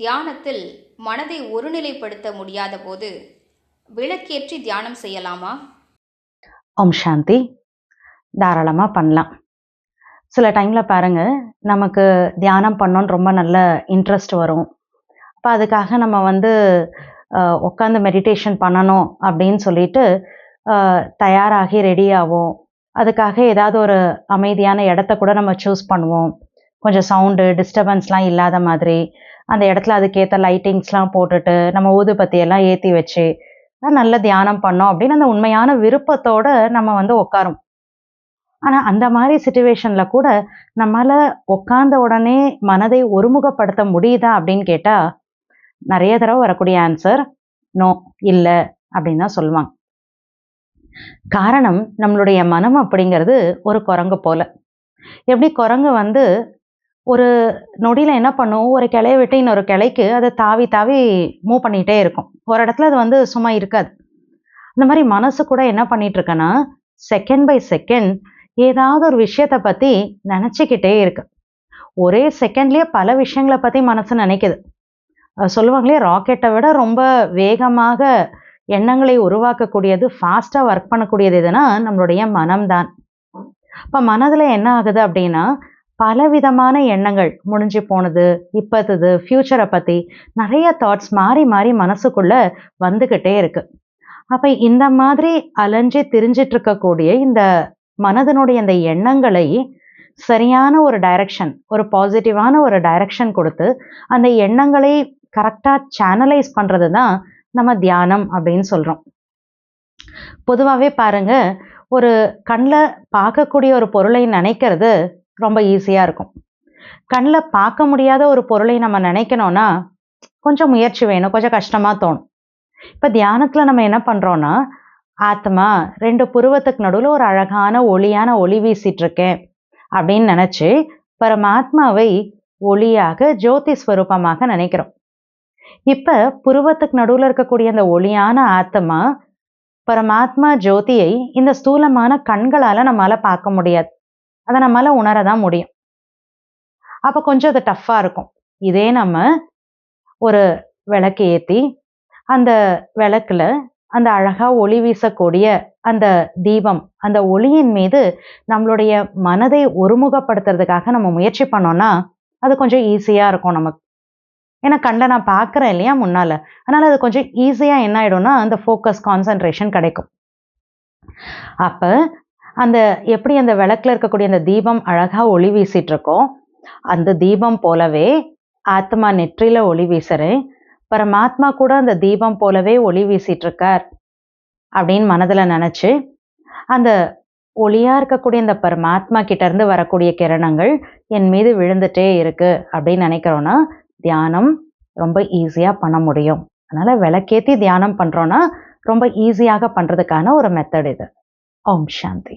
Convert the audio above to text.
தியானத்தில் மனதை ஒருநிலைப்படுத்த முடியாத போது விளக்கேற்றி தியானம் செய்யலாமா? ஓம் சாந்தி. தாராளமாக பண்ணலாம். சில டைமில் பாருங்கள் நமக்கு தியானம் பண்ணோன்னு ரொம்ப நல்ல இன்ட்ரெஸ்ட் வரும். அப்போ அதுக்காக நம்ம வந்து உட்காந்து மெடிடேஷன் பண்ணணும் அப்படின்னு சொல்லிட்டு தயாராகி ரெடி ஆகும் அதுக்காக ஏதாவது ஒரு அமைதியான இடத்த கூட நம்ம சூஸ் பண்ணுவோம். கொஞ்சம் சவுண்டு டிஸ்டர்பன்ஸ்லாம் இல்லாத மாதிரி. அந்த இடத்துல அதுக்கேற்ற லைட்டிங்ஸ்லாம் போட்டுட்டு நம்ம ஊதுபத்தியெல்லாம் ஏற்றி வச்சு நல்ல தியானம் பண்ணோம் அப்படின்னு அந்த உண்மையான விருப்பத்தோட நம்ம வந்து உட்காரும் ஆனால் அந்த மாதிரி சுச்சுவேஷனில் கூட நம்மளால் உட்கார்ந்த உடனே மனதை ஒருமுகப்படுத்த முடியுதா அப்படின்னு கேட்டால் நிறைய தடவை வரக்கூடிய ஆன்சர் நோ இல்லை அப்படின்னு தான் சொல்லுவாங்க. காரணம் நம்மளுடைய மனம் அப்படிங்கிறது ஒரு குரங்கு போல. எப்படி குரங்கு வந்து ஒரு நொடியில் என்ன பண்ணும்? ஒரு கிளைய விட்டு இன்னொரு கிளைக்கு அதை தாவி தாவி மூவ் பண்ணிகிட்டே இருக்கும். ஒரு இடத்துல அது வந்து சும்மா இருக்காது. இந்த மாதிரி மனசு கூட என்ன பண்ணிட்டு இருக்கேன்னா செகண்ட் பை செகண்ட் ஏதாவது ஒரு விஷயத்தை பற்றி நினச்சிக்கிட்டே இருக்கு. ஒரே செகண்ட்லேயே பல விஷயங்களை பற்றி மனசு நினைக்குது. சொல்லுவாங்களே ராக்கெட்டை விட ரொம்ப வேகமாக எண்ணங்களை உருவாக்கக்கூடியது ஃபாஸ்ட்டாக ஒர்க் பண்ணக்கூடியது எதுனா நம்மளுடைய மனம்தான். இப்போ மனதில் என்ன ஆகுது அப்படின்னா பலவிதமான எண்ணங்கள் முடிஞ்சு போனது இப்போது ஃப்யூச்சரை பற்றி நிறைய தாட்ஸ் மாறி மாறி மனசுக்குள்ள வந்துக்கிட்டே இருக்கு. அப்போ இந்த மாதிரி அலைஞ்சு திரிஞ்சிட்டு இருக்கக்கூடிய இந்த மனதனுடைய இந்த எண்ணங்களை சரியான ஒரு டைரக்ஷன் ஒரு பாசிட்டிவான ஒரு டைரக்ஷன் கொடுத்து அந்த எண்ணங்களை கரெக்டாக சேனலைஸ் பண்ணுறது தான் நம்ம தியானம் அப்படின்னு சொல்கிறோம் பொதுவாகவே பாருங்க ஒரு கண்ணில் பார்க்கக்கூடிய ஒரு பொருளை நினைக்கிறது ரொம்ப ஈஸியாக இருக்கும். கண்ணில் பார்க்க முடியாத ஒரு பொருளை நம்ம நினைக்கணும்னா கொஞ்சம் முயற்சி வேணும் கொஞ்சம் கஷ்டமாக தோணும். இப்போ தியானத்தில் நம்ம என்ன பண்ணுறோன்னா ஆத்மா ரெண்டு புருவத்துக்கு நடுவில் ஒரு அழகான ஒளியான ஒளி வீசிட்டு இருக்கேன் அப்படின்னு நினச்சி பரமாத்மாவை ஒளியாக ஜோதி ஸ்வரூபமாக நினைக்கிறோம். இப்போ புருவத்துக்கு நடுவில் இருக்கக்கூடிய அந்த ஒளியான ஆத்மா பரமாத்மா ஜோதியை இந்த ஸ்தூலமான கண்களால் நம்மளால் பார்க்க முடியாது. அதை நம்மளால உணர தான் முடியும். அப்போ கொஞ்சம் அது டஃப்பாக இருக்கும். இதே நம்ம ஒரு விளக்கு ஏற்றி அந்த விளக்குல அந்த அழகா ஒளி வீசக்கூடிய அந்த தீபம் அந்த ஒளியின் மீது நம்மளுடைய மனதை ஒருமுகப்படுத்துறதுக்காக நம்ம முயற்சி பண்ணோம்னா அது கொஞ்சம் ஈஸியாக இருக்கும் நமக்கு. ஏன்னா கண்ட நான் பார்க்குறேன் இல்லையா முன்னால்? அதனால் அது கொஞ்சம் ஈஸியாக என்ன ஆகிடும்னா அந்த ஃபோக்கஸ் கான்சன்ட்ரேஷன் கிடைக்கும். அப்போ அந்த எப்படி அந்த விளக்கில் இருக்கக்கூடிய அந்த தீபம் அழகாக ஒளி வீசிட்டு இருக்கோம் அந்த தீபம் போலவே ஆத்மா நெற்றியில் ஒளி வீசுறேன் பரமாத்மா கூட அந்த தீபம் போலவே ஒளி வீசிட்டு இருக்கார் அப்படின்னு மனதில் நினச்சி அந்த ஒளியாக இருக்கக்கூடிய அந்த பரமாத்மா கிட்டேருந்து வரக்கூடிய கிரணங்கள் என் மீது விழுந்துட்டே இருக்குது அப்படின்னு நினைக்கிறோன்னா தியானம் ரொம்ப ஈஸியாக பண்ண முடியும். அதனால் விளக்கேற்றி தியானம் பண்ணுறோன்னா ரொம்ப ஈஸியாக பண்ணுறதுக்கான ஒரு மெத்தட் இது. ஓம் சாந்தி